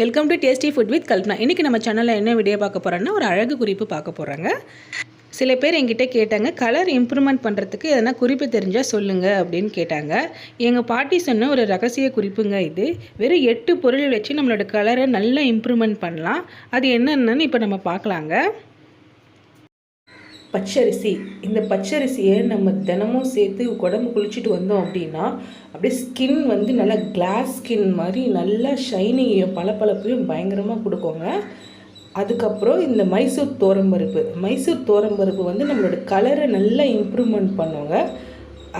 Welcome to tasty food with Kalpana இன்றைக்கி நம்ம சேனலில் என்ன வீடியோ பார்க்க போகிறோன்னா ஒரு அழகு குறிப்பு பார்க்க போகிறாங்க சில பேர் என்கிட்ட கேட்டாங்க கலர் இம்ப்ரூவ்மெண்ட் பண்ணுறதுக்கு எதனா குறிப்பு தெரிஞ்சால் சொல்லுங்கள் அப்படின்னு கேட்டாங்க. எங்கள் பாட்டி சொன்ன ஒரு ரகசிய குறிப்புங்க இது. வெறும் எட்டு பொருள் வச்சு நம்மளோட கலரை நல்லா இம்ப்ரூவ்மெண்ட் பண்ணலாம். அது என்னென்னு இப்போ நம்ம பார்க்கலாங்க. பச்சரிசி. இந்த பச்சரிசியை நம்ம தினமும் சேர்த்து உடம்பு குளிச்சுட்டு வந்தோம் அப்படின்னா அப்படியே ஸ்கின் வந்து நல்லா கிளாஸ் ஸ்கின் மாதிரி நல்லா ஷைனிங்கையும் பளபளப்பையும் பயங்கரமாக கொடுக்குங்க. அதுக்கப்புறம் இந்த மைசூர் தோரம்பருப்பு மைசூர் தோரம்பருப்பு வந்து நம்மளோட கலரை நல்லா இம்ப்ரூவ்மெண்ட் பண்ணுவோங்க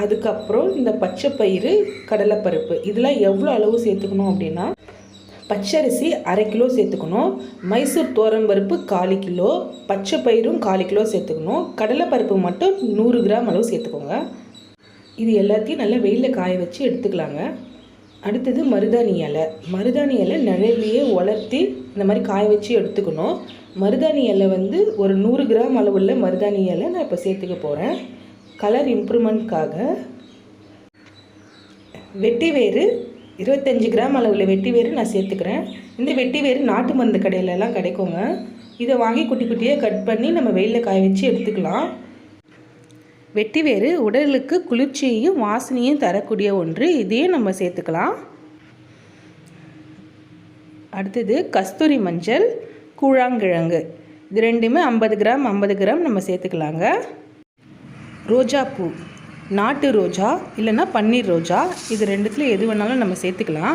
அதுக்கப்புறம் இந்த பச்சை பயிறு கடலைப்பருப்பு. இதெல்லாம் எவ்வளோ அளவு சேர்த்துக்கணும் அப்படின்னா பச்சரிசி அரை கிலோ சேர்த்துக்கணும். மைசூர் தோரம்பருப்பு காலு கிலோ பச்சை பயிரும் காலு கிலோ சேர்த்துக்கணும். கடலைப்பருப்பு மட்டும் நூறு கிராம் அளவு சேர்த்துக்கோங்க. இது எல்லாத்தையும் நல்லா வெயிலில் காய வச்சு எடுத்துக்கலாங்க. அடுத்தது மருதாணி இலை. மருதாணி இலை நிழலையே உலர்த்தி இந்த மாதிரி காய வச்சு எடுத்துக்கணும். மருதாணி இலை வந்து ஒரு நூறு கிராம் அளவுள்ள மருதாணி இலை நான் இப்போ சேர்த்துக்க போகிறேன் கலர் இம்ப்ரூவ்மெண்ட்காக வெட்டி வேறு இருபத்தஞ்சி கிராம் அளவில் வெட்டி வேறு நான் சேர்த்துக்கிறேன். இந்த வெட்டி வேறு நாட்டு மருந்து கடையிலலாம் கிடைக்குங்க. இதை வாங்கி குட்டி குட்டியாக கட் பண்ணி நம்ம வெயிலில் காய வச்சு எடுத்துக்கலாம். வெட்டி வேறு உடலுக்கு குளிர்ச்சியையும் வாசனையும் தரக்கூடிய ஒன்று இதையும் நம்ம சேர்த்துக்கலாம். அடுத்தது கஸ்தூரி மஞ்சள் கூழாங்கிழங்கு. இது ரெண்டுமே ஐம்பது கிராம் ஐம்பது கிராம் நம்ம சேர்த்துக்கலாங்க. ரோஜாப்பூ. நாட்டு ரோஜா இல்லைன்னா பன்னீர் ரோஜா இது ரெண்டுத்தில் எது வேணாலும் நம்ம சேர்த்துக்கலாம்.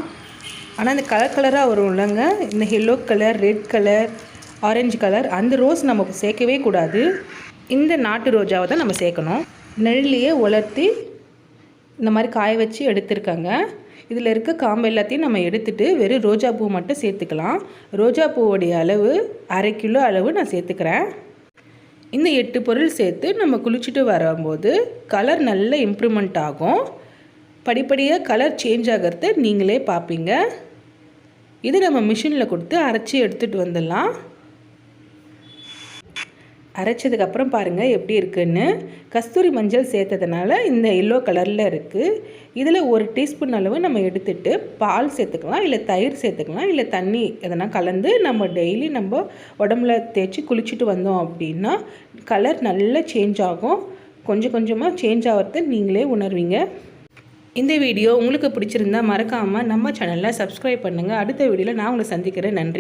ஆனால் இந்த கலர் கலராக வரும் இல்லைங்க. இந்த yellow colour red colour orange colour அந்த ரோஸ் நம்ம சேர்க்கவே கூடாது. இந்த நாட்டு ரோஜாவை தான் நம்ம சேர்க்கணும். நெல்லையே உலர்த்தி இந்த மாதிரி காய வச்சு எடுத்துருக்காங்க. இதில் இருக்க காம்பு எல்லாத்தையும் நம்ம எடுத்துகிட்டு வெறும் ரோஜா பூ மட்டும் சேர்த்துக்கலாம். ரோஜா பூவோடைய அளவு அரை கிலோ அளவு நான் சேர்த்துக்கிறேன். இந்த எட்டு பொருள் சேர்த்து நம்ம குளிச்சுட்டு வரும்போது கலர் நல்ல இம்ப்ரூவ்மெண்ட் ஆகும். படிப்படியாக கலர் சேஞ்ச் ஆகிறத நீங்களே பார்ப்பீங்க. இது நம்ம மிஷினில் கொடுத்து அரைச்சி எடுத்துகிட்டு வந்துடலாம். அரைச்சதுக்கப்புறம் பாருங்கள் எப்படி இருக்குன்னு. கஸ்தூரி மஞ்சள் சேர்த்ததுனால இந்த எல்லோ கலரில் இருக்குது இதில் ஒரு டீஸ்பூன் அளவு நம்ம எடுத்துகிட்டு பால் சேர்த்துக்கலாம் இல்லை தயிர் சேர்த்துக்கலாம் இல்லை தண்ணி எதனா கலந்து நம்ம டெய்லி நம்ம உடம்புல தேய்ச்சி குளிச்சுட்டு வந்தோம் அப்படின்னா கலர் நல்லா சேஞ்ச் ஆகும். கொஞ்சம் கொஞ்சமாக சேஞ்ச் ஆகிறது நீங்களே உணர்வீங்க. இந்த வீடியோ உங்களுக்கு பிடிச்சிருந்தா மறக்காமல் நம்ம சேனலில் சப்ஸ்கிரைப் பண்ணுங்கள் அடுத்த வீடியோவில் நான் உங்களை சந்திக்கிறேன். நன்றி